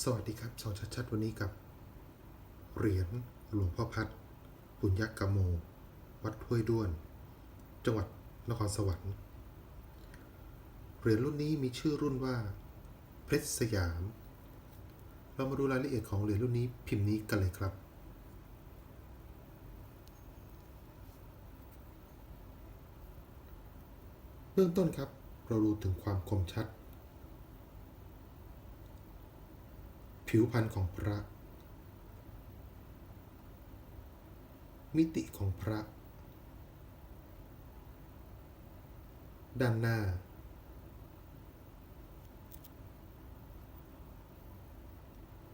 สวัสดีครับสอนชัดๆวันนี้กับ เหรียญหลวงพ่อพัดปุญญกโม วัดห้วยด้วน จังหวัดนครสวรรค์ เหรียญรุ่นนี้มีชื่อรุ่นว่า เพชรสยาม เรามาดูรายละเอียดของเหรียญรุ่นนี้พิมพ์นี้กันเลยครับ เบื้องต้นครับ เราดูถึงความคมชัด ผิวพรรณของพระ มิติของพระ ด้านหน้า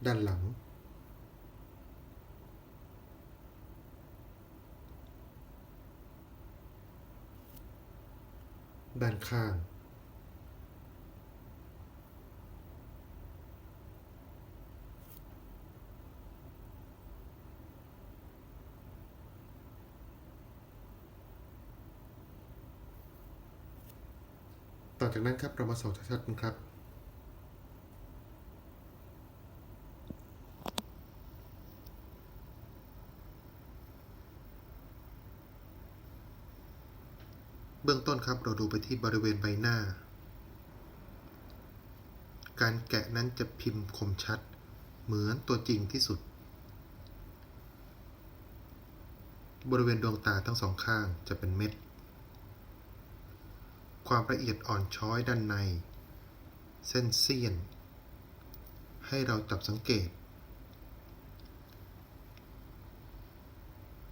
ด้านหลัง ด้านข้าง ต่อจากนั้นครับเรามาส่องชัดๆกันครับ เบื้องต้นครับเราดูไปที่บริเวณใบหน้า การแกะนั้นจะพิมพ์คมชัด เหมือนตัวจริงที่สุด บริเวณดวงตาทั้งสองข้างจะเป็นเม็ด ความละเอียดอ่อนช้อยด้านใน เส้นเสี้ยน ให้เราจับสังเกต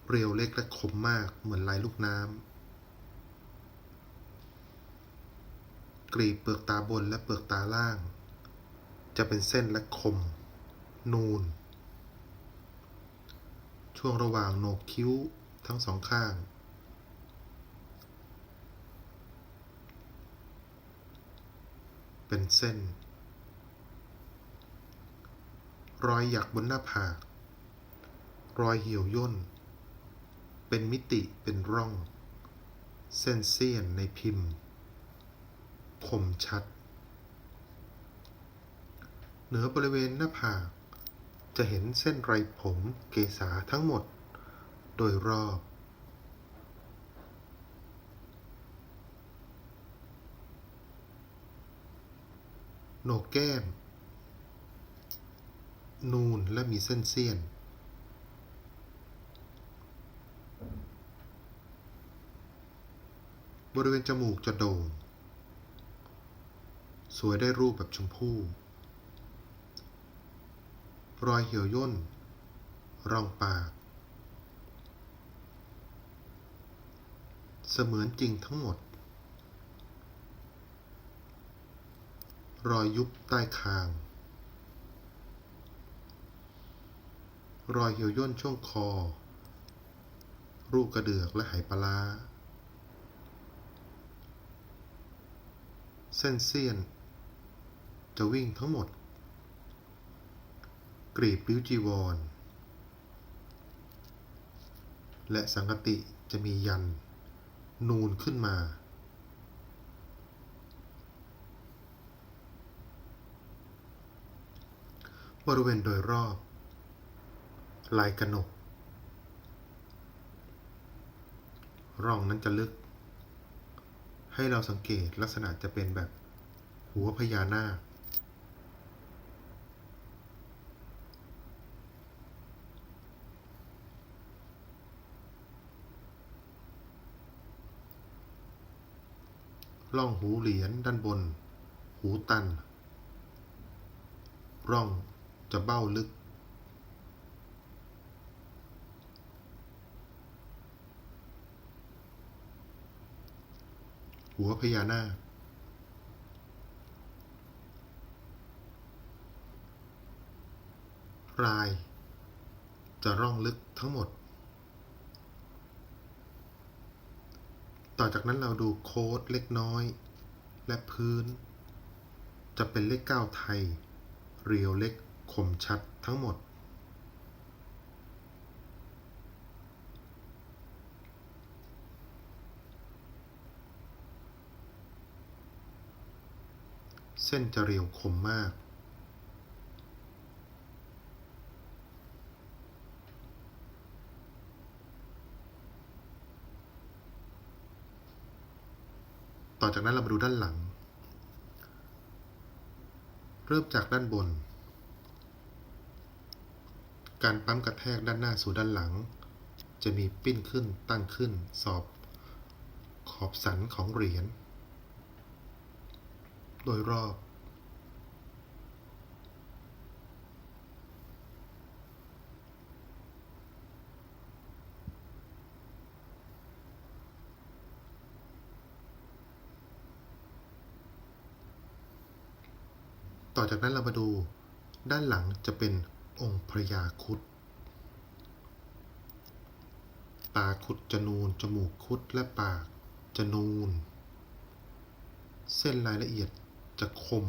เรียวเล็กและคมมากเหมือนลายลูกน้ำกรีบเปลือกตาบนและเปลือกตาล่าง จะเป็นเส้นและคม นูน ช่วงระหว่างโหนกคิ้วทั้งสองข้าง เป็นเส้น รอยหยักบนหน้าผาก รอยเหี่ยวย่น เป็นมิติเป็นร่อง เส้นเสี้ยนในพิมพ์ คมชัด เหนือบริเวณหน้าผาก จะเห็นเส้นไรผมเกษาทั้งหมด โดยรอบ โหนกแก้ม นูนและมีเส้นเสี้ยน บริเวณจมูกจะโด่ง สวยได้รูปแบบชมพู่ รอยเหี่ยวย่นร่องปาก เสมือนจริงทั้งหมด รอยยุบใต้คาง รอยเหี่ยวย่นช่วงคอ รูกระเดือกและไหปลาร้าเส้นเสี้ยน จะวิ่งทั้งหมด กรีบริ้วจีวร และสังกติจะมียัน นูนขึ้นมา บริเวณโดยรอบ ลายกระหนก ร่องนั้นจะลึก ให้เราสังเกตลักษณะจะเป็นแบบหัวพญานาคร่องหูเหรียญด้านบน หูตัน ร่อง จะเบ้าลึก หัวพญานาคราย จะร่องลึกทั้งหมด ต่อจากนั้นเราดูโค้ดเล็กน้อย และพื้น จะเป็นเลขเก้าไทย เรียวเล็ก คมชัดทั้งหมด เส้นจะเรียวคมมาก ต่อจากนั้นเรามาดูด้านหลัง เริ่มจากด้านบน การปั๊มกระแทกด้านหน้าสู่ด้านหลัง จะมีปิ้นขึ้นตั้งขึ้น สอบ ขอบสันของเหรียญโดยรอบ ต่อจากนั้นเรามาดูด้านหลังจะเป็น องค์พระยาคุดตาคุดจะนูน จมูกคุดและปากจะนูน เส้นรายละเอียดจะคม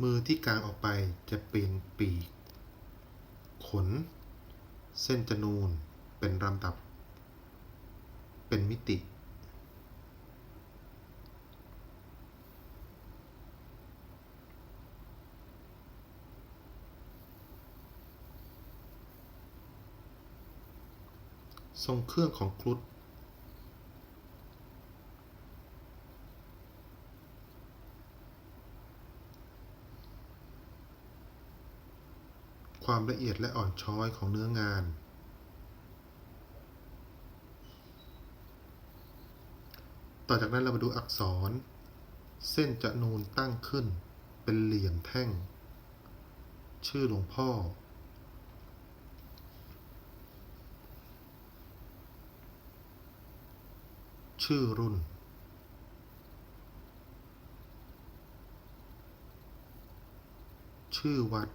มือที่กลางออกไปจะเป็นปีก ขน เส้นจะนูนเป็นลำดับ เป็นมิติ ทรงเครื่องของครุฑความละเอียดและอ่อนช้อยของเนื้องาน ต่อจากนั้นเรามาดูอักษร เส้นจะนูนตั้งขึ้น เป็นเหลี่ยมแท่ง ชื่อหลวงพ่อ ชื่อรุ่น ชื่อวัด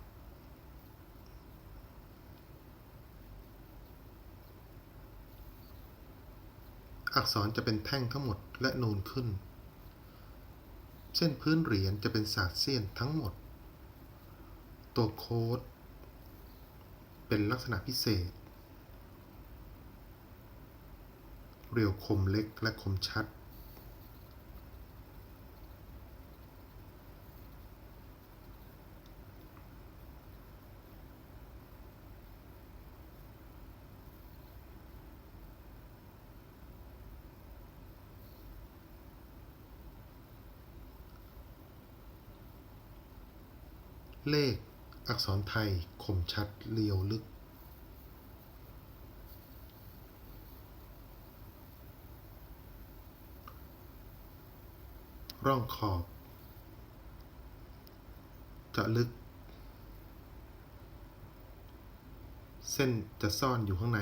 อักษรจะเป็นแท่งทั้งหมดและนูนขึ้น เส้นพื้นเหรียญจะเป็นศาสตร์เสี้ยนทั้งหมด ตัวโค้ด เป็นลักษณะพิเศษ เรียวคมเล็กและคมชัด เลขอักษรไทยคมชัดเรียวลึก ร่องขอบ จะลึก เส้นจะซ่อนอยู่ข้างใน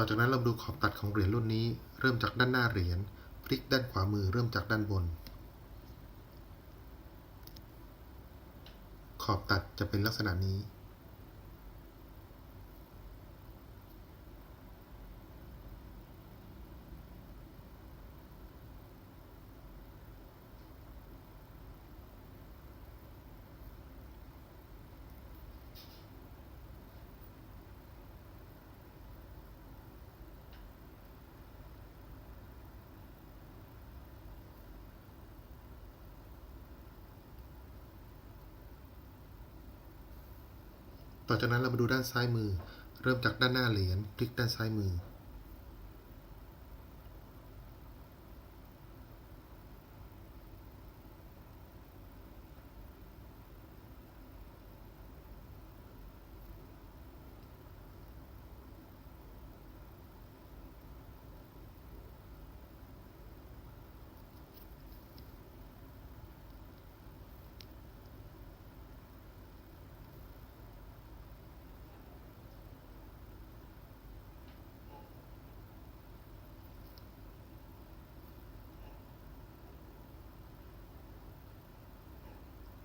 ต่อจากนั้นเราดูขอบตัดของเหรียญรุ่นนี้ เริ่มจากด้านหน้าเหรียญพลิกด้านขวามือเริ่มจากด้านบน ขอบตัดจะเป็นลักษณะนี้ ต่อจากนั้นเรามาดูด้านซ้ายมือ เริ่มจากด้านหน้าเหรียญคลิกด้านซ้ายมือ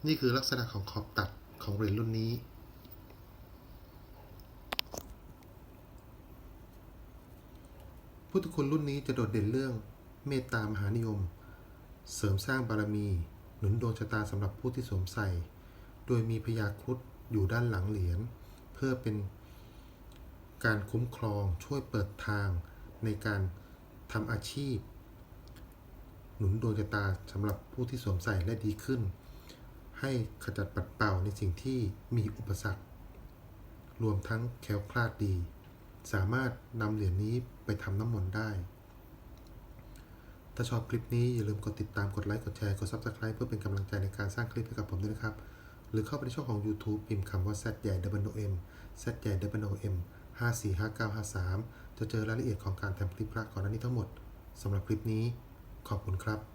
นี่คือลักษณะของขอบตัดของเหรียญรุ่นนี้ พุทธคุณรุ่นนี้จะโดดเด่นเรื่องเมตตามหานิยม เสริมสร้างบารมี หนุนดวงชะตาสำหรับผู้ที่สวมใส่ โดยมีพญาครุฑอยู่ด้านหลังเหรียญเพื่อเป็นการคุ้มครองช่วยเปิดทางในการทำอาชีพ หนุนดวงชะตาสำหรับผู้ที่สวมใส่และดีขึ้น ให้ขจัดปัดเป่าในสิ่งที่มีอุปสรรค รวมทั้งแคล้วคลาดดี สามารถนำเหรียญนี้ไปทำน้ำมนต์ได้ ถ้าชอบคลิปนี้อย่าลืมกดติดตามกดไลค์กดแชร์กด Subscribe เพื่อเป็นกำลังใจในการสร้างคลิปให้กับผมด้วยนะครับ หรือเข้าไปในช่องของ YouTube พิมพ์คำว่า Z ใหญ่ W M Z ใหญ่ W M 545953 จะเจอรายละเอียดของการทำคลิปพระก่อนหน้านี้ทั้งหมดสำหรับคลิปนี้ขอบคุณครับ